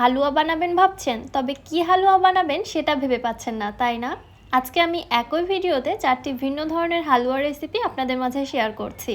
হালুয়া বানাবেন ভাবছেন, তবে কি হালুয়া বানাবেন সেটা ভেবে পাচ্ছেন না, তাই না? আজকে আমি একই ভিডিওতে চারটি ভিন্ন ধরনের হালুয়া রেসিপি আপনাদের মাঝে শেয়ার করছি।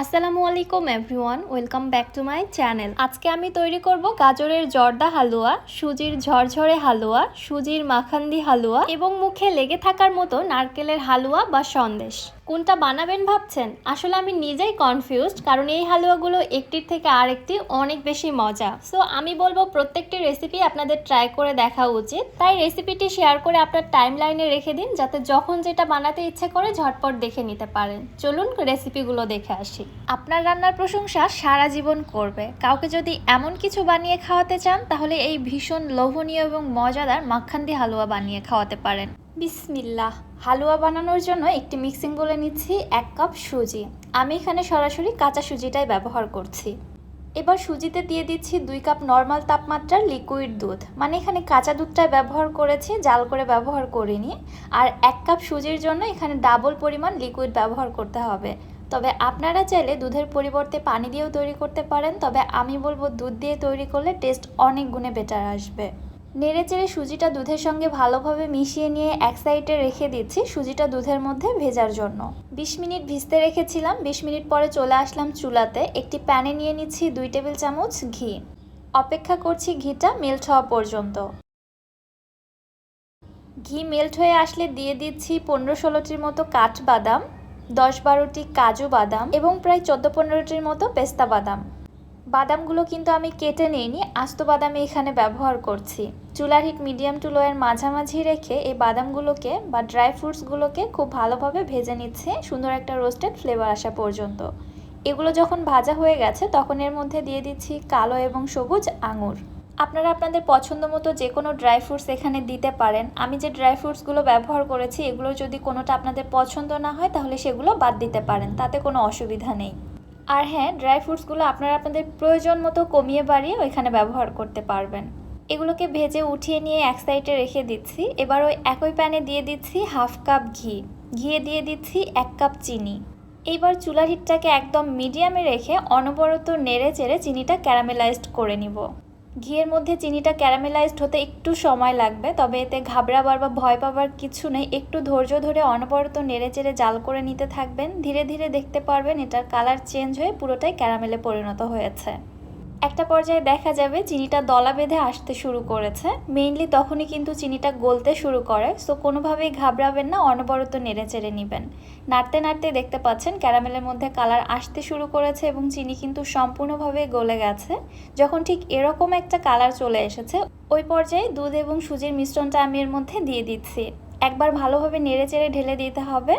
আসসালামু আলাইকুম everyone welcome back to my channel আজকে আমি তৈরি করব গাজরের জর্দা হালুয়া, সুজির ঝরঝরে হালুয়া, সুজির মাখান্দি হালুয়া এবং মুখে লেগে থাকার মতো নারকেলের হালুয়া বা সন্দেশ। কোনটা বানাবেন ভাবছেন? আসলে আমি নিজেই কনফিউজড কারণ এই হালুয়াগুলো একটির থেকে আরেকটি অনেক বেশি মজা। সো আমি বলব প্রত্যেকটি রেসিপি আপনাদের ট্রাই করে দেখা উচিত। তাই রেসিপিটি শেয়ার করে আপনার টাইম লাইনে রেখে দিন, যাতে যখন যেটা বানাতে ইচ্ছে করে ঝটপট দেখে নিতে পারেন। চলুন রেসিপিগুলো দেখে আসি। আপনার রান্নার প্রশংসা সারা জীবন করবে। কাউকে যদি এমন কিছু বানিয়ে খাওয়াতে চান, তাহলে এই ভীষণ লোভনীয় এবং মজাদার মাখান্দি হালুয়া বানিয়ে খাওয়াতে পারেন। বিসমিল্লাহ। হালুয়া বানানোর জন্য একটি মিক্সিং বলে নিচ্ছি এক কাপ সুজি। আমি এখানে সরাসরি কাঁচা সুজিটাই ব্যবহার করছি। এবার সুজিতে দিয়ে দিচ্ছি দুই কাপ নর্মাল তাপমাত্রার লিকুইড দুধ। মানে এখানে কাঁচা দুধটাই ব্যবহার করেছি, জাল করে ব্যবহার করিনি। আর এক কাপ সুজির জন্য এখানে ডাবল পরিমাণ লিকুইড ব্যবহার করতে হবে। তবে আপনারা চাইলে দুধের পরিবর্তে পানি দিয়েও তৈরি করতে পারেন। তবে আমি বলব দুধ দিয়ে তৈরি করলে টেস্ট অনেক গুণে বেটার আসবে। নেড়ে চেড়ে সুজিটা দুধের সঙ্গে ভালোভাবে মিশিয়ে নিয়ে এক সাইডে রেখে দিচ্ছি সুজিটা দুধের মধ্যে ভেজার জন্য। বিশ মিনিট ভিজতে রেখেছিলাম, বিশ মিনিট পরে চলে আসলাম চুলাতে। একটি প্যানে নিয়ে নিচ্ছি দুই টেবিল চামচ ঘি। অপেক্ষা করছি ঘিটা মেল্ট হওয়া পর্যন্ত। ঘি মেল্ট হয়ে আসলে দিয়ে দিচ্ছি পনেরো ষোলোটির মতো কাঠ বাদাম, দশ বারোটি কাজু বাদাম এবং প্রায় চোদ্দ পনেরোটির মতো পেস্তা বাদাম। বাদামগুলো কিন্তু আমি কেটে নিইনি, আস্ত বাদামে এখানে ব্যবহার করছি। চুলার হিট মিডিয়াম টু লোয়ের মাঝামাঝি রেখে এই বাদামগুলোকে বা ড্রাই ফ্রুটসগুলোকে খুব ভালোভাবে ভেজে নিচ্ছে, সুন্দর একটা রোস্টেড ফ্লেভার আসা পর্যন্ত। এগুলো যখন ভাজা হয়ে গেছে, তখন এর মধ্যে দিয়ে দিচ্ছি কালো এবং সবুজ আঙুর। আপনারা আপনাদের পছন্দ মতো যে কোনো ড্রাই ফ্রুটস এখানে দিতে পারেন। আমি যে ড্রাই ফ্রুটসগুলো ব্যবহার করেছি, এগুলো যদি কোনোটা আপনাদের পছন্দ না হয়, তাহলে সেগুলো বাদ দিতে পারেন, তাতে কোনো অসুবিধা নেই। আর হ্যাঁ ড্রাই ফ্রুটসগুলো আপনারা আপনাদের প্রয়োজন মতো কমিয়ে বাড়িয়ে ওইখানে ব্যবহার করতে পারবেন। এগুলোকে ভেজে উঠিয়ে নিয়ে এক সাইডে রেখে দিচ্ছি। এবার ওই একই প্যানে দিয়ে দিচ্ছি হাফ কাপ ঘি। ঘিয়ে দিয়ে দিচ্ছি এক কাপ চিনি। এইবার চুলার হিটটাকে একদম মিডিয়ামে রেখে অনবরত নেড়ে চেড়ে চিনিটা ক্যারামেলাইজড করে নিব। ঘিয়ের মধ্যে চিনিটা ক্যারামেলাইজড হতে একটু সময় লাগবে, তবে এতে ঘাবড়াবার বা ভয় পাবার কিছু নেই। একটু ধৈর্য ধরে অনবরত নেড়ে চেড়ে জাল করে নিতে থাকবেন। ধীরে ধীরে দেখতে পারবেন এটার কালার চেঞ্জ হয়ে পুরোটাই ক্যারামেলে পরিণত হয়েছে। একটা পর্যায়ে দেখা যাবে চিনিটা দলা বেঁধে আসতে শুরু করেছে। মেইনলি তখনই কিন্তু চিনিটা গলতে শুরু করে। সো কোনোভাবেই ঘাবড়াবেন না, অনবরত নেড়ে চেড়ে নেবেন। নাড়তে নাড়তে দেখতে পাচ্ছেন ক্যারামেলের মধ্যে কালার আসতে শুরু করেছে এবং চিনি কিন্তু সম্পূর্ণভাবে গলে গেছে। যখন ঠিক এরকম একটা কালার চলে এসেছে, ওই পর্যায়ে দুধ এবং সুজির মিশ্রণটা আমি এর মধ্যে দিয়ে দিচ্ছি। একবার ভালোভাবে নেড়ে চেড়ে ঢেলে দিতে হবে।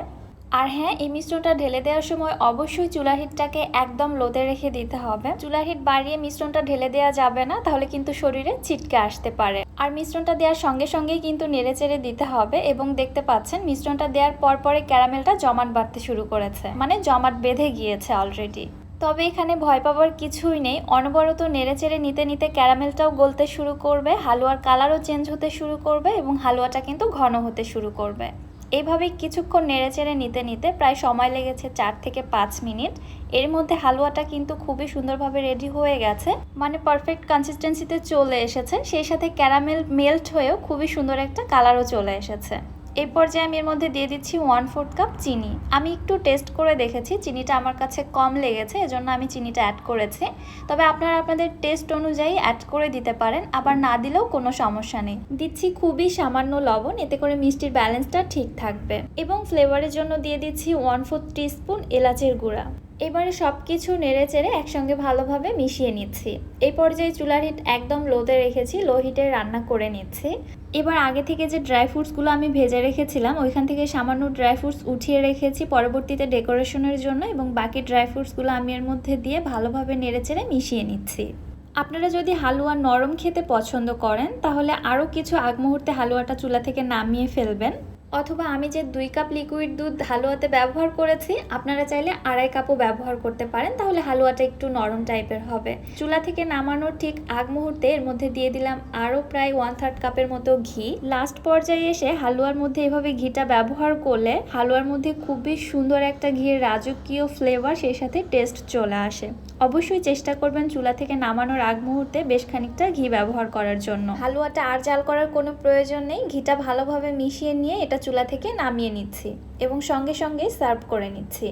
আর হ্যাঁ এই মিশ্রণটা ঢেলে দেওয়ার সময় অবশ্যই চুলা হিটটাকে একদম লোতে রেখে দিতে হবে। চুলা হিট বাড়িয়ে মিশ্রণটা ঢেলে দেওয়া যাবে না, তাহলে কিন্তু শরীরে ছিটকে আসতে পারে। আর মিশ্রণটা দেওয়ার সঙ্গে সঙ্গেই কিন্তু নেড়ে চেড়ে দিতে হবে এবং দেখতে পাচ্ছেন মিশ্রণটা দেওয়ার পর পরে ক্যারামেলটা জমাট বাড়তে শুরু করেছে। মানে জমাট বেঁধে গিয়েছে অলরেডি তবে এখানে ভয় পাবার কিছুই নেই। অনবরত নেড়ে চেড়ে নিতে নিতে ক্যারামেলটাও গলতে শুরু করবে, হালুয়ার কালারও চেঞ্জ হতে শুরু করবে এবং হালুয়াটা কিন্তু ঘন হতে শুরু করবে। এইভাবে কিছুক্ষণ নেড়েচেড়ে নিতে নিতে প্রায় সময় লেগেছে চার থেকে পাঁচ মিনিট। এর মধ্যে হালুয়াটা কিন্তু খুবই সুন্দরভাবে রেডি হয়ে গেছে। মানে পারফেক্ট কনসিস্টেন্সিতে চলে এসেছে। সেই সাথে ক্যারামেল মেল্ট হয়েও খুবই সুন্দর একটা কালারও চলে এসেছে। এই পর্যায়ে আমি এর মধ্যে দিয়ে দিচ্ছি ওয়ান ফোর্থ কাপ চিনি। আমি একটু টেস্ট করে দেখেছি, চিনিটা আমার কাছে কম লেগেছে, এজন্য আমি চিনিটা অ্যাড করেছি। তবে আপনারা আপনাদের টেস্ট অনুযায়ী অ্যাড করে দিতে পারেন, আবার না দিলেও কোনো সমস্যা নেই। দিচ্ছি খুবই সামান্য লবণ, এতে করে মিষ্টির ব্যালেন্সটা ঠিক থাকবে। এবং ফ্লেভারের জন্য দিয়ে দিচ্ছি ওয়ান ফোর্থ টিস্পুন এলাচের গুঁড়া। এবারে সব কিছু নেড়ে চেড়ে একসঙ্গে ভালোভাবে মিশিয়ে নিচ্ছি। এই পর্যায়ে চুলার হিট একদম লোতে রেখেছি, লো হিটে রান্না করে নিচ্ছি। এবার আগে থেকে যে ড্রাই ফ্রুটসগুলো আমি ভেজে রেখেছিলাম, ওইখান থেকে সামান্য ড্রাই ফ্রুটস উঠিয়ে রেখেছি পরবর্তীতে ডেকোরেশনের জন্য এবং বাকি ড্রাই ফ্রুটসগুলো আমি এর মধ্যে দিয়ে ভালোভাবে নেড়ে চেড়ে মিশিয়ে নিচ্ছি। আপনারা যদি হালুয়া নরম খেতে পছন্দ করেন, তাহলে আরও কিছু আগ মুহূর্তে হালুয়াটা চুলা থেকে নামিয়ে ফেলবেন। অথবা আমি যে দুই কাপ লিকুইড দুধ হালুয়াতে ব্যবহার করেছি, আপনারা চাইলে আড়াই কাপও ব্যবহার করতে পারেন, তাহলে হালুয়াটা একটু নরম টাইপের হবে। চুলা থেকে নামানোর ঠিক আগ মুহূর্তে এর মধ্যে দিয়ে দিলাম আরও প্রায় ওয়ান থার্ড কাপের মতো ঘি। লাস্ট পর্যায়ে এসে হালুয়ার মধ্যে এভাবে ঘিটা ব্যবহার করলে হালুয়ার মধ্যে খুবই সুন্দর একটা ঘিয়ের রাজকীয় ফ্লেভার সেই সাথে টেস্ট চলে আসে। অবশ্যই চেষ্টা করবেন চুলা থেকে নামানোর আগ মুহূর্তে বেশ খানিকটা ঘি ব্যবহার করার জন্য। হালুয়াটা আর জাল করার কোনো প্রয়োজন নেই, ঘিটা ভালোভাবে মিশিয়ে নিয়ে এটা চুলা থেকে নামিয়ে নিচ্ছি এবং সঙ্গে সঙ্গে সার্ভ করে নিচ্ছি।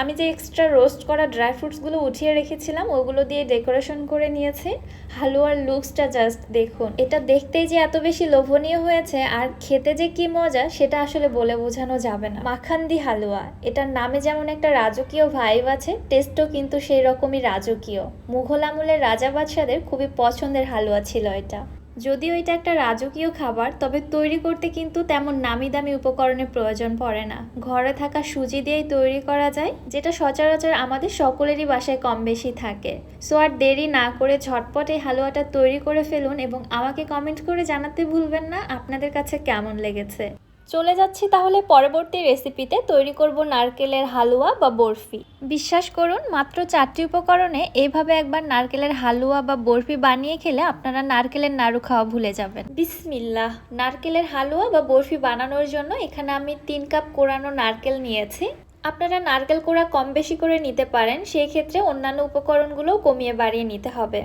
আমি যে এক্সট্রা রোস্ট করা ড্রাই ফ্রুটসগুলো উঠিয়ে রেখেছিলাম, ওগুলো দিয়ে ডেকোরেশন করে নিয়েছি। হালুয়ার লুকসটা জাস্ট দেখুন। এটা দেখতেই যে এত বেশি লোভনীয় হয়েছে, আর খেতে যে কি মজা, সেটা আসলে বলে বোঝানো যাবে না। মাখান্দি হালুয়া, এটার নামে যেমন একটা রাজকীয় ভাইব আছে টেস্টও কিন্তু সেই রকমই রাজকীয়। মুঘল আমলের রাজা বাদশাদের খুবই পছন্দের হালুয়া ছিল এটা। যদিও এটা একটা রাজকীয় খাবার, তবে তৈরি করতে কিন্তু তেমন নামি দামি উপকরণের প্রয়োজন পড়ে না। ঘরে থাকা সুজি দিয়েই তৈরি করা যায়, যেটা সচরাচর আমাদের সকলেরই বাসায় কম বেশি থাকে। সো আর দেরি না করে ঝটপট এই হালুয়াটা তৈরি করে ফেলুন এবং আমাকে কমেন্ট করে জানাতে ভুলবেন না। আপনাদের কাছে কেমন লেগেছে? চলে যাচ্ছি তাহলে পরবর্তী রেসিপিতে তৈরি করব নারকেলের হালুয়া বা বরফি। বিশ্বাস করুন, মাত্র চারটি উপকরণে এইভাবে একবার নারকেলের হালুয়া বা বরফি বানিয়ে খেলে আপনারা নারকেলের নাড়ু খাওয়া ভুলে যাবেন। বিসমিল্লাহ। নারকেলের হালুয়া বা বরফি বানানোর জন্য এখানে আমি তিন কাপ কোরানো নারকেল নিয়েছি। আপনারা নারকেল কোড়া কম বেশি করে নিতে পারেন, সেই ক্ষেত্রে অন্যান্য উপকরণগুলোও কমিয়ে বাড়িয়ে নিতে হবে।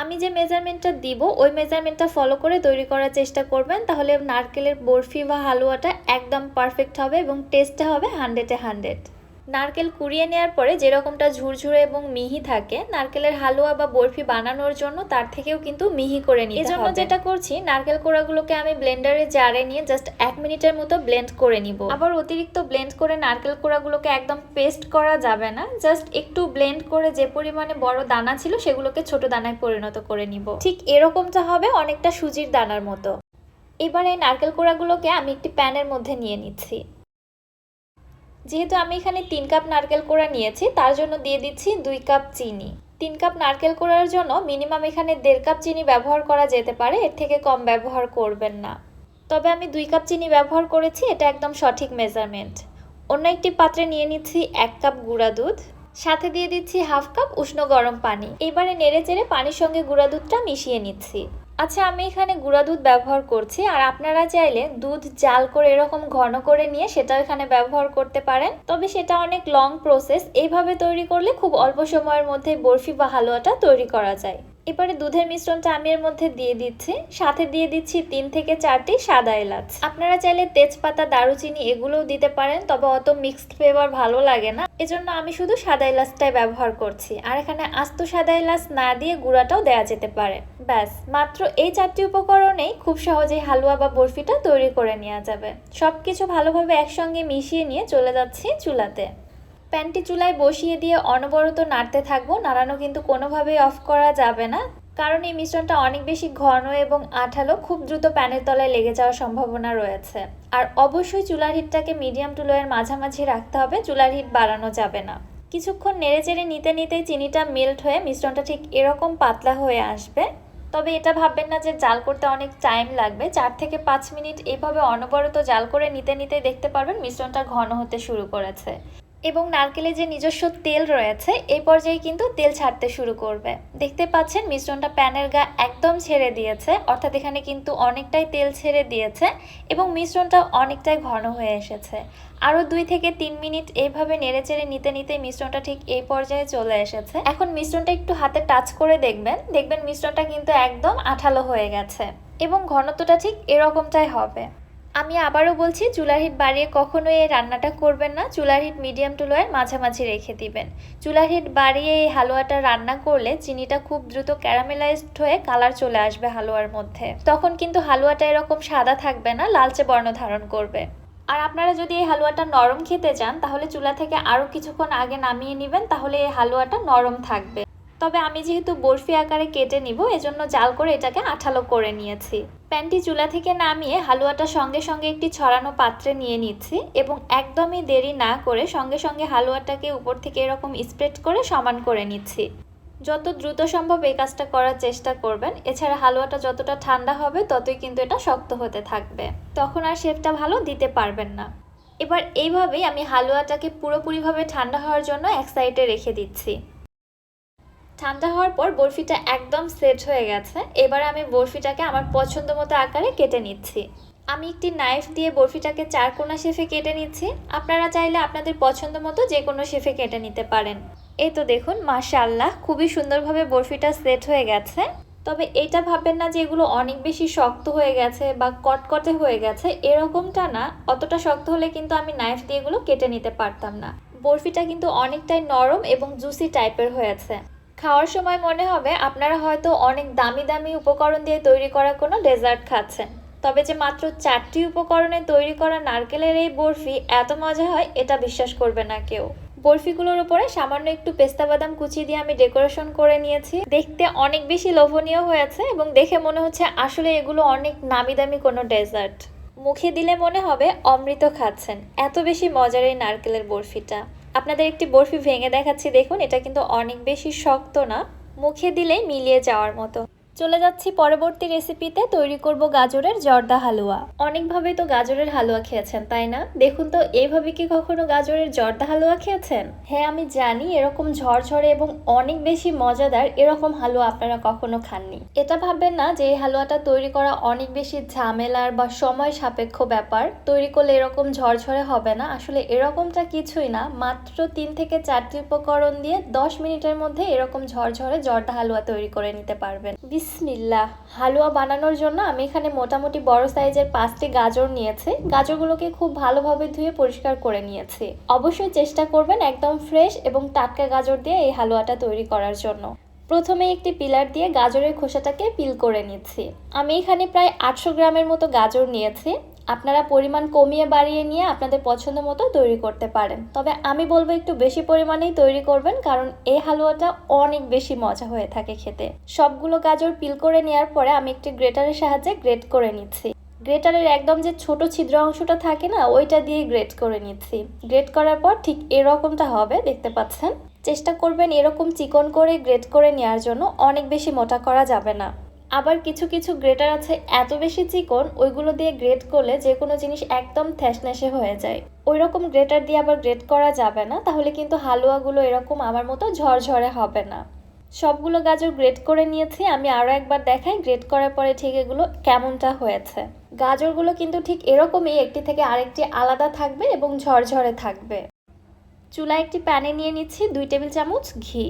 আমি যে মেজারমেন্টটা দিব, ওই মেজারমেন্টটা ফলো করে তৈরি করার চেষ্টা করবেন, তাহলে নারকেলের বরফি বা হালুয়াটা একদম পারফেক্ট হবে এবং টেস্টটা হবে হান্ড্রেডে হান্ড্রেড নারকেল কুড়িয়ে নেওয়ার পরে যেরকমটা ঝুরঝুরে এবং মিহি থাকে নারকেলের হালুয়া বা বরফি বানানোর জন্য তার থেকেও কিন্তু মিহি করে নিতে এজন্য যেটা করছি নারকেল কোড়াগুলোকে আমি ব্লেন্ডারে জারে নিয়ে জাস্ট এক মিনিটের মতো ব্লেন্ড করে নিব। আবার অতিরিক্ত ব্লেন্ড করে নারকেল কোড়াগুলোকে একদম পেস্ট করা যাবে না জাস্ট একটু ব্লেন্ড করে যে পরিমাণে বড় দানা ছিল সেগুলোকে ছোট দানায় পরিণত করে নিব। ঠিক এরকমটা হবে অনেকটা সুজির দানার মতো। এবার এই নারকেল কোড়াগুলোকে আমি একটি প্যানের মধ্যে নিয়ে নিচ্ছি। যেহেতু আমি এখানে তিন কাপ নারকেল কোড়া নিয়েছি, তার জন্য দিয়ে দিচ্ছি দুই কাপ চিনি। তিন কাপ নারকেল কোড়ার জন্য মিনিমাম এখানে দেড় কাপ চিনি ব্যবহার করা যেতে পারে, এর থেকে কম ব্যবহার করবেন না। তবে আমি দুই কাপ চিনি ব্যবহার করেছি, এটা একদম সঠিক মেজারমেন্ট অন্য একটি পাত্রে নিয়ে নিচ্ছি এক কাপ গুঁড়া দুধ, সাথে দিয়ে দিচ্ছি হাফ কাপ উষ্ণ গরম পানি। এবারে নেড়ে চেড়ে পানির সঙ্গে গুঁড়া দুধটা মিশিয়ে নিচ্ছি। আচ্ছা আমি এখানে গুঁড়া দুধ ব্যবহার করছি, আর আপনারা চাইলে দুধ জাল করে এরকম ঘন করে নিয়ে সেটাও এখানে ব্যবহার করতে পারেন। তবে সেটা অনেক লং প্রসেস এইভাবে তৈরি করলে খুব অল্প সময়ের মধ্যে বরফি বা হালুয়াটা তৈরি করা যায়। এবারে দুধের মিশ্রণটা আমি এর মধ্যে দিয়ে দিচ্ছি। সাথে দিয়ে দিচ্ছি তিন থেকে চারটি সাদা এলাচ। আপনারা চাইলে তেজপাতা, দারুচিনি এগুলোও দিতে পারেন, তবে অত মিক্সড ফ্লেভার ভালো লাগে না। এজন্য আমি শুধু সাদা এলাচটাই ব্যবহার করছি। আর এখানে আস্ত সাদা এলাচ না দিয়ে গুঁড়াটাও দেওয়া যেতে পারে। ব্যাস, মাত্র এই চারটি উপকরণেই খুব সহজেই হালুয়া বা বরফিটা তৈরি করে নেওয়া যাবে। সব কিছু ভালোভাবে একসঙ্গে মিশিয়ে নিয়ে চলে যাচ্ছি চুলাতে। প্যানটি চুলায় বসিয়ে দিয়ে অনবরত নাড়তে থাকব। নাড়ানো কিন্তু কোনোভাবেই অফ করা যাবে না। কারণ এই মিশ্রণটা অনেক বেশি ঘন এবং আঠালো, খুব দ্রুত প্যানের তলায় লেগে যাওয়ার সম্ভাবনা রয়েছে। আর অবশ্যই চুলার হিটটাকে মিডিয়াম টু লোয়ের মাঝামাঝি রাখতে হবে, চুলার হিট বাড়ানো যাবে না। কিছুক্ষণ নেড়ে চেড়ে নিতে নিতেই চিনিটা মেল্ট হয়ে মিশ্রণটা ঠিক এরকম পাতলা হয়ে আসবে। তবে এটা ভাববেন না যে জাল করতে অনেক টাইম লাগবে। চার থেকে পাঁচ মিনিট এভাবে অনবরত জাল করে নিতে নিতে দেখতে পারবেন মিশ্রণটা ঘন হতে শুরু করেছে। এবং নারকেলের যে নিজস্ব তেল রয়েছে, এই পর্যায়ে কিন্তু তেল ছাড়তে শুরু করবে। দেখতে পাচ্ছেন, মিশ্রণটা প্যানের গা একদম ছেড়ে দিয়েছে, অর্থাৎ এখানে কিন্তু অনেকটাই তেল ছেড়ে দিয়েছে এবং মিশ্রণটা অনেকটাই ঘন হয়ে এসেছে। আরও দুই থেকে তিন মিনিট এইভাবে নেড়ে চেড়ে নিতে নিতে মিশ্রণটা ঠিক এই পর্যায়ে চলে এসেছে। এখন মিশ্রণটা একটু হাতে টাচ করে দেখবেন। দেখবেন মিশ্রণটা কিন্তু একদম আঠালো হয়ে গেছে এবং ঘনত্বটা ঠিক এরকমটাই হবে। আমি আবারও বলছি চুলার হিট বাড়িয়ে কখনোই এই রান্নাটা করবেন না। চুলার হিট মিডিয়াম টু লোয়ের মাঝামাঝি রেখে দিবেন। চুলার হিট বাড়িয়ে এই হালুয়াটা রান্না করলে চিনিটা খুব দ্রুত ক্যারামেলাইজড হয়ে কালার চলে আসবে হালুয়ার মধ্যে। তখন কিন্তু হালুয়াটা এরকম সাদা থাকবে না, লালচে বর্ণ ধারণ করবে। আর আপনারা যদি এই হালুয়াটা নরম খেতে চান, তাহলে চুলা থেকে আরও কিছুক্ষণ আগে নামিয়ে নেবেন, তাহলে এই হালুয়াটা নরম থাকবে। তবে আমি যেহেতু বরফি আকারে কেটে নিব, এজন্য জাল করে এটাকে আঠালো করে নিয়েছি। প্যানটি চুলা থেকে নামিয়ে হালুয়াটা সঙ্গে সঙ্গে একটি ছড়ানো পাত্রে নিয়ে নিচ্ছি এবং একদমই দেরি না করে সঙ্গে সঙ্গে হালুয়াটাকে উপর থেকে এরকম স্প্রেড করে সমান করে নিচ্ছি। যত দ্রুত সম্ভব এই কাজটা করার চেষ্টা করবেন। এছাড়া হালুয়াটা যতটা ঠান্ডা হবে, ততই কিন্তু এটা শক্ত হতে থাকবে। তখন আর শেপটা ভালো দিতে পারবেন না। এবার এইভাবেই আমি হালুয়াটাকে পুরোপুরিভাবে ঠান্ডা হওয়ার জন্য এক সাইডে রেখে দিচ্ছি। ঠান্ডা হওয়ার পর বরফিটা একদম সেট হয়ে গেছে। এবার আমি বরফিটাকে আমার পছন্দ মতো আকারে কেটে নিচ্ছি। আমি একটি নাইফ দিয়ে বরফিটাকে চার কোনা শেফে কেটে নিচ্ছি। আপনারা চাইলে আপনাদের পছন্দ মতো যে কোনো শেফে কেটে নিতে পারেন। এই তো দেখুন, মাশাআল্লাহ, খুবই সুন্দরভাবে বরফিটা সেট হয়ে গেছে। তবে এটা ভাববেন না যে এগুলো অনেক বেশি শক্ত হয়ে গেছে বা কটকটে হয়ে গেছে। এরকমটা না, অতটা শক্ত হলে কিন্তু আমি নাইফ দিয়ে এগুলো কেটে নিতে পারতাম না। বরফিটা কিন্তু অনেকটাই নরম এবং জুসি টাইপের হয়েছে। খাওয়ার সময় মনে হবে আপনারা হয়তো অনেক দামি দামি উপকরণ দিয়ে তৈরি করা কোনো ডেজার্ট খাচ্ছেন। তবে যে মাত্র চারটি উপকরণে তৈরি করা নারকেলের এই বরফি এত মজা হয়, এটা বিশ্বাস করবে না কেউ। বরফিগুলোর উপরে সামান্য একটু পেস্তা বাদাম কুচি দিয়ে আমি ডেকোরেশন করে নিয়েছি। দেখতে অনেক বেশি লোভনীয় হয়েছে এবং দেখে মনে হচ্ছে আসলে এগুলো অনেক নামি দামি কোনো ডেজার্ট। মুখে দিলে মনে হবে অমৃত খাচ্ছেন। এত বেশি মজার এই নারকেলের বরফিটা। আপনাদের একটি বরফি ভেঙে দেখাচ্ছি, দেখুন, এটা কিন্তু অনেক বেশি শক্ত না, মুখে দিলেই মিলিয়ে যাওয়ার মতো। চলে যাচ্ছি পরবর্তী রেসিপিতে তৈরি করব গাজরের জর্দা হালুয়া। অনেকভাবে তো গাজরের হালুয়া খেয়েছেন, তাই না? দেখুন তো এইভাবে কি কখনো গাজরের জর্দা হালুয়া খেয়েছেন? হ্যাঁ আমি জানি, এরকম ঝরঝরে এবং অনেক বেশি মজাদার এরকম হালুয়া আপনারা কখনো খাননি। এটা ভাববেন না যে এই হালুয়াটা তৈরি করা অনেক বেশি ঝামেলার বা সময় সাপেক্ষ ব্যাপার। তৈরি করলে এরকম ঝরঝরে হবে না। আসলে এরকমটা কিছুই না, মাত্র তিন থেকে চারটি উপকরণ দিয়ে দশ মিনিটের মধ্যে এরকম ঝরঝরে জর্দা হালুয়া তৈরি করে নিতে পারবেন। বিসমিল্লাহ। হালুয়া বানানোর জন্য আমি এখানে মোটামুটি বড় সাইজের পাঁচটি গাজর নিয়েছি। গাজরগুলোকে খুব ভালোভাবে ধুয়ে পরিষ্কার করে নিয়েছি। অবশ্যই চেষ্টা করবেন একদম ফ্রেশ এবং টাটকা গাজর দিয়ে এই হালুয়াটা তৈরি করার জন্য। প্রথমে একটি পিলার দিয়ে গাজরের খোসাটাকে পিল করে নিচ্ছি। আমি এখানে প্রায় আটশো গ্রামের মতো গাজর নিয়েছি। আপনারা পরিমাণ কমিয়ে বাড়িয়ে নিয়ে আপনাদের পছন্দ মতো তৈরি করতে পারেন। তবে আমি বলব একটু বেশি পরিমাণেই তৈরি করবেন, কারণ এই হালুয়াটা অনেক বেশি মজা হয়ে থাকে খেতে। সবগুলো গাজর পিল করে নেওয়ার পরে আমি একটি গ্রেটারের সাহায্যে গ্রেট করে নিচ্ছি। গ্রেটারের একদম যে ছোট ছিদ্র অংশটা থাকে না, ওইটা দিয়ে গ্রেট করে নিচ্ছি। গ্রেট করার পর ঠিক এরকমটা হবে, দেখতে পাচ্ছেন? চেষ্টা করবেন এরকম চিকন করে গ্রেট করে নেওয়ার জন্য, অনেক বেশি মোটা করা যাবে না। আবার কিছু কিছু গ্রেটার আছে এত বেশি চিকন, ওইগুলো দিয়ে গ্রেট করলে যে কোনো জিনিস একদম থ্যাসনেসে হয়ে যায়। ওই রকম গ্রেটার দিয়ে আবার গ্রেট করা যাবে না, তাহলে কিন্তু হালুয়াগুলো এরকম আমার মতো ঝরঝরে হবে না। সবগুলো গাজর গ্রেট করে নিয়েছি, আমি আরও একবার দেখাই, গ্রেট করার পরে ঠিক এগুলো কেমনটা হয়েছে। গাজরগুলো কিন্তু ঠিক এরকমই, একটি থেকে আরেকটি আলাদা থাকবে এবং ঝরঝরে থাকবে। চুলায় একটি প্যানে নিয়ে নিচ্ছি দুই টেবিল চামচ ঘি।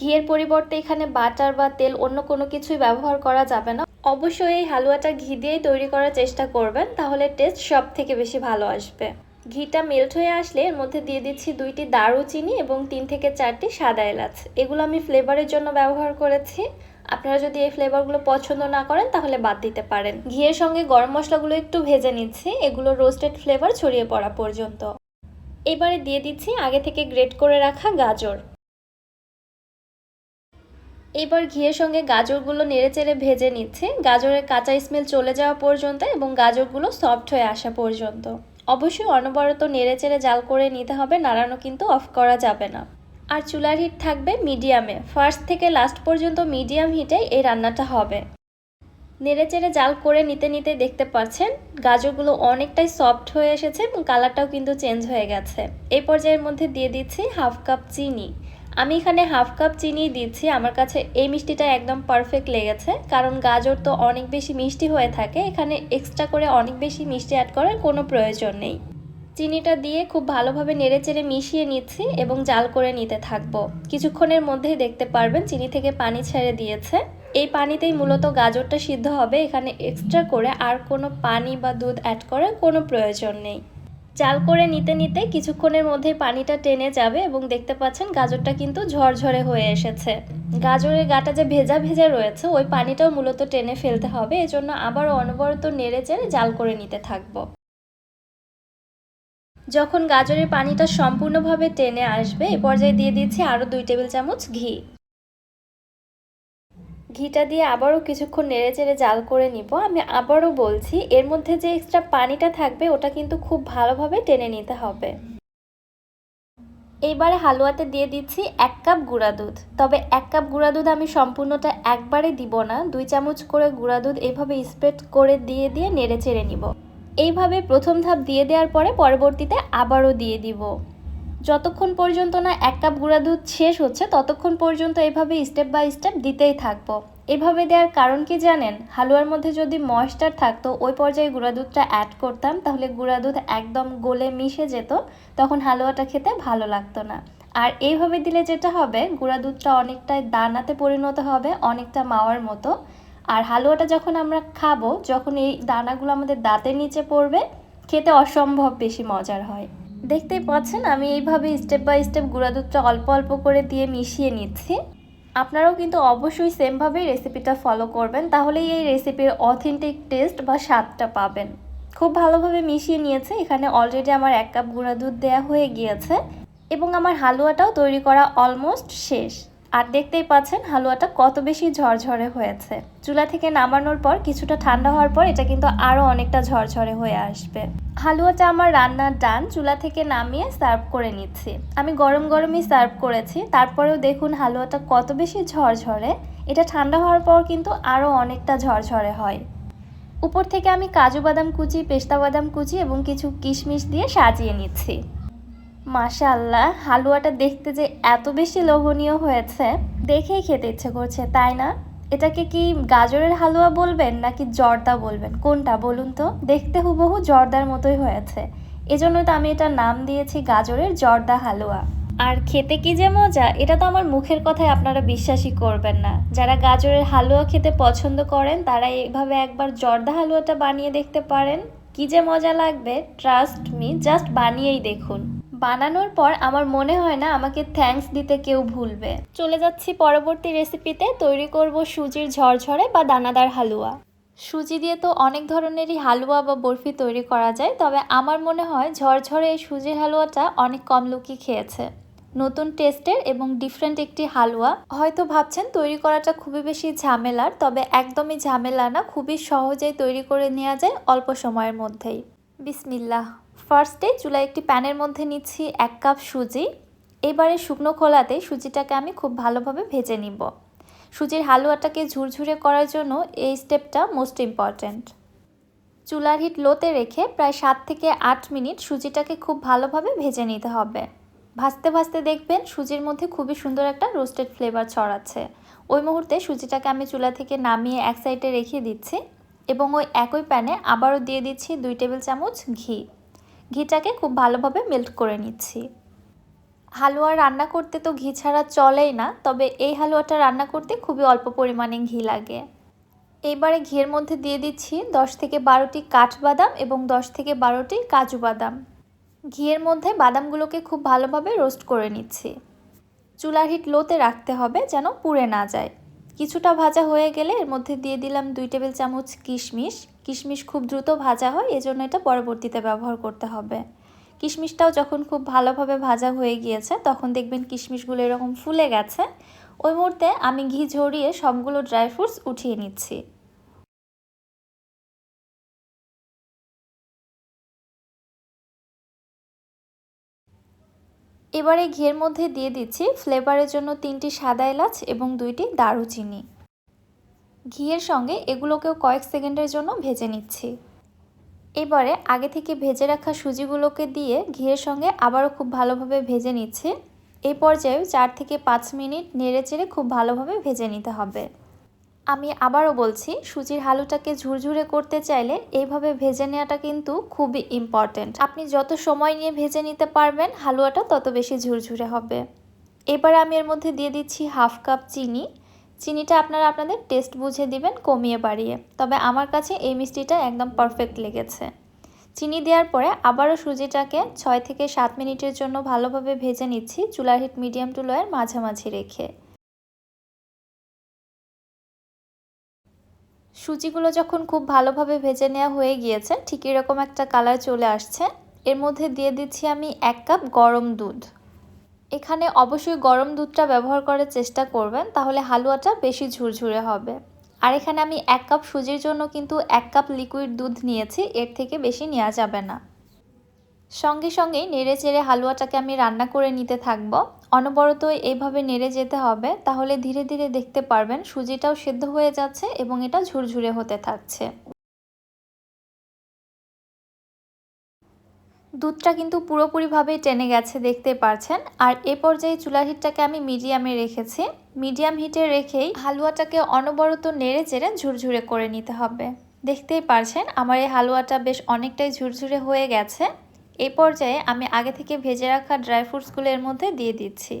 ঘিয়ের পরিবর্তে এখানে বাটার বা তেল অন্য কোনো কিছুই ব্যবহার করা যাবে না। অবশ্যই এই হালুয়াটা ঘি দিয়েই তৈরি করার চেষ্টা করবেন, তাহলে টেস্ট সব থেকে বেশি ভালো আসবে। ঘিটা মেল্ট হয়ে আসলে এর মধ্যে দিয়ে দিচ্ছি দুইটি দারুচিনি এবং তিন থেকে চারটি সাদা এলাচ। এগুলো আমি ফ্লেভারের জন্য ব্যবহার করেছি। আপনারা যদি এই ফ্লেভারগুলো পছন্দ না করেন, তাহলে বাদ দিতে পারেন। ঘিয়ের সঙ্গে গরম মশলাগুলো একটু ভেজে নিচ্ছি, এগুলো রোস্টেড ফ্লেভার ছড়িয়ে পড়া পর্যন্ত। এবারে দিয়ে দিচ্ছি আগে থেকে গ্রেট করে রাখা গাজর। এবার ঘিয়ের সঙ্গে গাজরগুলো নেড়েচেড়ে ভেজে নিচ্ছে। গাজরের কাঁচা স্মেল চলে যাওয়া পর্যন্ত এবং গাজরগুলো সফট হয়ে আসা পর্যন্ত। অবশ্যই অনবরত নেড়েচেড়ে জাল করে নিতে হবে, নাড়ানো কিন্তু অফ করা যাবে না। আর চুলার হিট থাকবে মিডিয়ামে ফার্স্ট থেকে লাস্ট পর্যন্ত মিডিয়াম হিটে এই রান্নাটা হবে। নেড়েচেড়ে জাল করে নিতে নিতে দেখতে পাচ্ছেন, গাজরগুলো অনেকটাই সফট হয়ে এসেছে এবং কালারটাও কিন্তু চেঞ্জ হয়ে গেছে। এই পর্যায়ের মধ্যে দিয়ে দিচ্ছি হাফ কাপ চিনি। আমি এখানে হাফ কাপ চিনি দিচ্ছি, আমার কাছে এই মিষ্টিটা একদম পারফেক্ট লেগেছে। কারণ গাজর তো অনেক বেশি মিষ্টি হয়ে থাকে, এখানে এক্সট্রা করে অনেক বেশি মিষ্টি অ্যাড করার কোনো প্রয়োজন নেই। চিনিটা দিয়ে খুব ভালোভাবে নেড়েচেড়ে মিশিয়ে নিচ্ছি এবং জাল করে নিতে থাকব। কিছুক্ষণের মধ্যেই দেখতে পারবেন চিনি থেকে পানি ছেড়ে দিয়েছে। এই পানিতেই মূলত গাজরটা সিদ্ধ হবে, এখানে এক্সট্রা করে আর কোনো পানি বা দুধ অ্যাড করার কোনো প্রয়োজন নেই। জাল করে নিতে নিতে কিছুক্ষণের মধ্যে পানিটা টেনে যাবে এবং দেখতে পাচ্ছেন গাজরটা কিন্তু ঝরঝরে হয়ে এসেছে। গাজরের গাটা যে ভেজা ভেজা রয়েছে, ওই পানিটাও মূলত টেনে ফেলতে হবে। এজন্য আবার অনবরত নেড়ে চেড়ে জাল করে নিতে থাকব। যখন গাজরের পানিটা সম্পূর্ণভাবে টেনে আসবে, এ পর্যায়ে দিয়ে দিচ্ছি আরও দুই টেবিল চামচ ঘি। ঘিটা দিয়ে আবারও কিছুক্ষণ নেড়ে চেড়ে জাল করে নিব। আমি আবারও বলছি, এর মধ্যে যে এক্সট্রা পানিটা থাকবে, ওটা কিন্তু খুব ভালোভাবে টেনে নিতে হবে। এইবারে হালুয়াতে দিয়ে দিচ্ছি এক কাপ গুঁড়া দুধ। তবে এক কাপ গুঁড়া দুধ আমি সম্পূর্ণটা একবারে দিব না। দুই চামচ করে গুঁড়া দুধ এভাবে স্প্রেড করে দিয়ে দিয়ে নেড়ে চেড়ে নিব। এইভাবে প্রথম ধাপ দিয়ে দেওয়ার পরে পরবর্তীতে আবারও দিয়ে দিব। যতক্ষণ পর্যন্ত না এক কাপ গুঁড়া দুধ শেষ হচ্ছে, ততক্ষণ পর্যন্ত এভাবে স্টেপ বাই স্টেপ দিতেই থাকব। এভাবে দেওয়ার কারণ কি জানেন? হালুয়ার মধ্যে যদি ময়েশ্চার থাকতো, ওই পর্যায়ে গুঁড়া দুধটা অ্যাড করতাম, তাহলে গুঁড়া দুধ একদম গলে মিশে যেত, তখন হালুয়াটা খেতে ভালো লাগতো না। আর এইভাবে দিলে যেটা হবে, গুঁড়া দুধটা অনেকটাই দানাতে পরিণত হবে, অনেকটা মাওয়ার মতো। আর হালুয়াটা যখন আমরা খাব, যখন এই দানাগুলো আমাদের দাঁতের নিচে পড়বে, খেতে অসম্ভব বেশি মজার হয়। দেখতেই পাচ্ছেন, আমি এইভাবে স্টেপ বাই স্টেপ গুঁড়া দুধটা অল্প অল্প করে দিয়ে মিশিয়ে নিচ্ছি। আপনারাও কিন্তু অবশ্যই সেমভাবেই রেসিপিটা ফলো করবেন, তাহলেই এই রেসিপির অথেন্টিক টেস্ট বা স্বাদটা পাবেন। খুব ভালোভাবে মিশিয়ে নিয়েছে, এখানে অলরেডি আমার এক কাপ গুঁড়া দুধ দেওয়া হয়ে গিয়েছে, এবং আমার হালুয়াটাও তৈরি করা অলমোস্ট শেষ। আর দেখতেই পাচ্ছেন হালুয়াটা কত বেশি ঝরঝরে হয়েছে। চুলা থেকে নামানোর পর কিছুটা ঠান্ডা হওয়ার পর এটা কিন্তু আরও অনেকটা ঝরঝরে হয়ে আসবে। হালুয়াটা আমার রান্নার ডান, চুলা থেকে নামিয়ে সার্ভ করে নিচ্ছি। আমি গরম গরমই সার্ভ করেছি, তারপরেও দেখুন হালুয়াটা কত বেশি ঝরঝরে। এটা ঠান্ডা হওয়ার পর কিন্তু আরও অনেকটা ঝরঝরে হয়। উপর থেকে আমি কাজু বাদাম কুচি, পেস্তা বাদাম কুচি এবং কিছু কিশমিশ দিয়ে সাজিয়ে নিচ্ছি। মাশাল্লাহ হালুয়াটা দেখতে যে এত বেশি লোভনীয় হয়েছে, দেখেই খেতে ইচ্ছে করছে, তাই না? এটাকে কি গাজরের হালুয়া বলবেন নাকি জর্দা বলবেন? কোনটা বলুন তো? দেখতে হুবহু জর্দার মতোই হয়েছে। এজন্য তো আমি এটার নাম দিয়েছি গাজরের জর্দা হালুয়া। আর খেতে কি যে মজা, এটা তো আমার মুখের কথায় আপনারা বিশ্বাসই করবেন না। যারা গাজরের হালুয়া খেতে পছন্দ করেন, তারা এইভাবে একবার জর্দা হালুয়াটা বানিয়ে দেখতে পারেন। কি যে মজা লাগবে ট্রাস্ট মি জাস্ট বানিয়েই দেখুন। বানানোর পর আমার মনে হয় না আমাকে থ্যাঙ্কস দিতে কেউ ভুলবে। চলে যাচ্ছি পরবর্তী রেসিপিতে তৈরি করব সুজির ঝরঝরে বা দানাদার হালুয়া। সুজি দিয়ে তো অনেক ধরনেরই হালুয়া বা বরফি তৈরি করা যায়, তবে আমার মনে হয় ঝরঝরে এই সুজির হালুয়াটা অনেক কম লোকই খেয়েছে। নতুন টেস্টের এবং ডিফারেন্ট একটি হালুয়া। হয়তো ভাবছেন, তৈরি করাটা খুবই বেশি ঝামেলার, তবে একদমই ঝামেলা না, খুবই সহজেই তৈরি করে নেওয়া যায় অল্প সময়ের মধ্যেই। বিসমিল্লাহ। ফার্স্টে চুলায় একটি প্যানের মধ্যে নিচ্ছি এক কাপ সুজি। এবারে শুকনো খোলাতে সুজিটাকে আমি খুব ভালোভাবে ভেজে নিব। সুজির হালুয়াটাকে ঝুরঝুরে করার জন্য এই স্টেপটা মোস্ট ইম্পর্ট্যান্ট। চুলার হিট লোতে রেখে প্রায় সাত থেকে আট মিনিট সুজিটাকে খুব ভালোভাবে ভেজে নিতে হবে। ভাজতে ভাজতে দেখবেন সুজির মধ্যে খুবই সুন্দর একটা রোস্টেড ফ্লেভার ছড়াচ্ছে। ওই মুহূর্তে সুজিটাকে আমি চুলা থেকে নামিয়ে এক সাইডে রেখে দিচ্ছি এবং ওই একই প্যানে আবারও দিয়ে দিচ্ছি দুই টেবিল চামচ ঘি। ঘিটাকে খুব ভালোভাবে মেল্ট করে নিচ্ছি। হালুয়া রান্না করতে তো ঘি ছাড়া চলেই না, তবে এই হালুয়াটা রান্না করতে খুবই অল্প পরিমাণে ঘি লাগে। এইবারে ঘিয়ের মধ্যে দিয়ে দিচ্ছি দশ থেকে বারোটি কাঠবাদাম এবং দশ থেকে বারোটি কাজু বাদাম। ঘিয়ের মধ্যে বাদামগুলোকে খুব ভালোভাবে রোস্ট করে নিচ্ছি। চুলার হিট লোতে রাখতে হবে যেন পুড়ে না যায়। কিছুটা ভাজা হয়ে গেলে এর মধ্যে দিয়ে দিলাম দুই টেবিল চামচ কিশমিশ। কিশমিশ খুব দ্রুত ভাজা হয়, এজন্য এটা পরবর্তীতে ব্যবহার করতে হবে। কিশমিশটাও যখন খুব ভালোভাবে ভাজা হয়ে গিয়েছে, তখন দেখবেন কিশমিশগুলো এরকম ফুলে গেছে। ওই মুহূর্তে আমি ঘি ঝরিয়ে সবগুলো ড্রাই ফ্রুটস উঠিয়ে নিচ্ছি। এবারে ঘিয়ের মধ্যে দিয়ে দিচ্ছি ফ্লেভারের জন্য তিনটি সাদা এলাচ এবং দুইটি দারুচিনি। ঘিয়ের সঙ্গে এগুলোকেও কয়েক সেকেন্ডের জন্য ভেজে নিচ্ছি। এবারে আগে থেকে ভেজে রাখা সুজিগুলোকে দিয়ে ঘিয়ের সঙ্গে আবারও খুব ভালোভাবে ভেজে নিচ্ছে। এই পর্যায়েও চার থেকে পাঁচ মিনিট নেড়ে চেড়ে খুব ভালোভাবে ভেজে নিতে হবে। আমি আবারও বলছি, সুজির হালুটাকে ঝুরঝুরে করতে চাইলে এইভাবে ভেজে নেওয়াটা কিন্তু খুবই ইম্পর্ট্যান্ট আপনি যত সময় নিয়ে ভেজে নিতে পারবেন, হালুয়াটা তত বেশি ঝুরঝুরে হবে। এবারে আমি এর মধ্যে দিয়ে দিচ্ছি হাফ কাপ চিনি। চিনিটা আপনারা আপনাদের টেস্ট বুঝে দিবেন, কমিয়ে বাড়িয়ে। তবে আমার কাছে এই মিষ্টিটা একদম পারফেক্ট লেগেছে। চিনি দেওয়ার পরে আবারও সুজিটাকে ছয় থেকে সাত মিনিটের জন্য ভালোভাবে ভেজে নিচ্ছি, চুলার হিট মিডিয়াম টু লোয়ের মাঝামাঝি রেখে। সুজিগুলো যখন খুব ভালোভাবে ভেজে নেওয়া হয়ে গিয়েছে, ঠিক এরকম একটা কালার চলে আসছে। এর মধ্যে দিয়ে দিচ্ছি আমি এক কাপ গরম দুধ। এখানে অবশ্যই গরম দুধটা ব্যবহার করার চেষ্টা করবেন, তাহলে হালুয়াটা বেশি ঝুরঝুরে হবে। আর এখানে আমি এক কাপ সুজির জন্য কিন্তু এক কাপ লিকুইড দুধ নিয়েছি, এর থেকে বেশি নেওয়া যাবে না। সঙ্গে সঙ্গেই নেড়ে চেড়ে হালুয়াটাকে আমি রান্না করে নিতে থাকব। অনবরত এইভাবে নেড়ে যেতে হবে, তাহলে ধীরে ধীরে দেখতে পারবেন সুজিটাও সেদ্ধ হয়ে যাচ্ছে এবং এটা ঝুরঝুরে হতে থাকছে। দুধটা কিন্তু পুরোপুরিভাবেই টেনে গেছে, দেখতে পারছেন। আর এ পর্যায়ে চুলার হিটটাকে আমি মিডিয়ামে রেখেছি। মিডিয়াম হিটে রেখেই হালুয়াটাকে অনবরত নেড়ে চেড়ে ঝুরঝুরে করে নিতে হবে। দেখতেই পারছেন, আমার এই হালুয়াটা বেশ অনেকটাই ঝুরঝুরে হয়ে গেছে। এই পর্যায়ে আমি আগে থেকে ভেজে রাখা ড্রাই ফ্রুটসগুলো এর মধ্যে দিয়ে দিচ্ছি।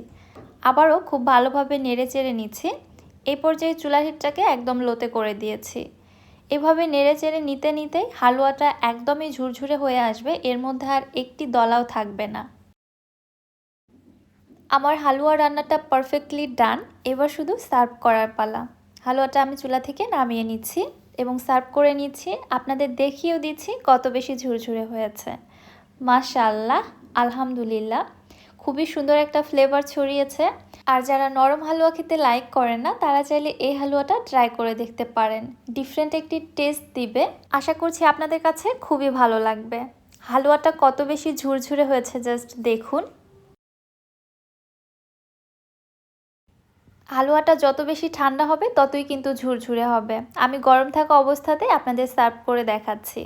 আবারও খুব ভালোভাবে নেড়ে চেড়ে নিচ্ছি। এই পর্যায়ে চুলা হিটটাকে একদম লোতে করে দিয়েছি। এভাবে নেড়ে চেড়ে নিতে নিতেই হালুয়াটা একদমই ঝুরঝুরে হয়ে আসবে, এর মধ্যে আর একটি দলাও থাকবে না। আমার হালুয়া রান্নাটা পারফেক্টলি ডান, এবার শুধু সার্ভ করার পালা। হালুয়াটা আমি চুলা থেকে নামিয়ে নিচ্ছি এবং সার্ভ করে নিচ্ছি। আপনাদের দেখিয়েও দিচ্ছি কত বেশি ঝুরঝুরে হয়েছে। মাশাল্লাহ আলহামদুলিল্লাহ। খুবই সুন্দর একটা ফ্লেভার ছড়িয়েছে। আর যারা নরম হালুয়া খেতে লাইক করেন না, তারা চাইলে এই হালুয়াটা ট্রাই করে দেখতে পারেন। ডিফারেন্ট একটি টেস্ট দিবে। আশা করছি আপনাদের কাছে খুবই ভালো লাগবে। হালুয়াটা কত বেশি ঝুরঝুরে হয়েছে জাস্ট দেখুন। হালুয়াটা যত বেশি ঠান্ডা হবে, ততই কিন্তু ঝুরঝুরে হবে। আমি গরম থাকা অবস্থাতে আপনাদের সার্ভ করে দেখাচ্ছি।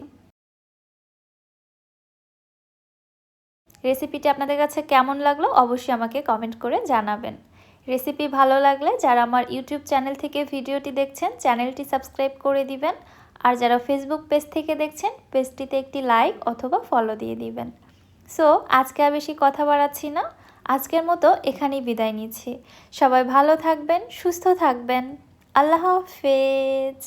রেসিপিটি আপনাদের কাছে কেমন লাগল অবশ্যই আমাকে কমেন্ট করে জানাবেন। রেসিপি ভালো লাগলে যারা আমার ইউটিউব চ্যানেল থেকে ভিডিওটি দেখছেন চ্যানেলটি সাবস্ক্রাইব করে দিবেন। আর যারা ফেসবুক পেজ থেকে দেখছেন পেজটিতে একটি লাইক অথবা ফলো দিয়ে দিবেন। সো আজকে আর বেশি কথা বাড়াচ্ছি না। আজকের মতো এখানেই বিদায় নিচ্ছি। সবাই ভালো থাকবেন, সুস্থ থাকবেন। আল্লাহ হাফেজ।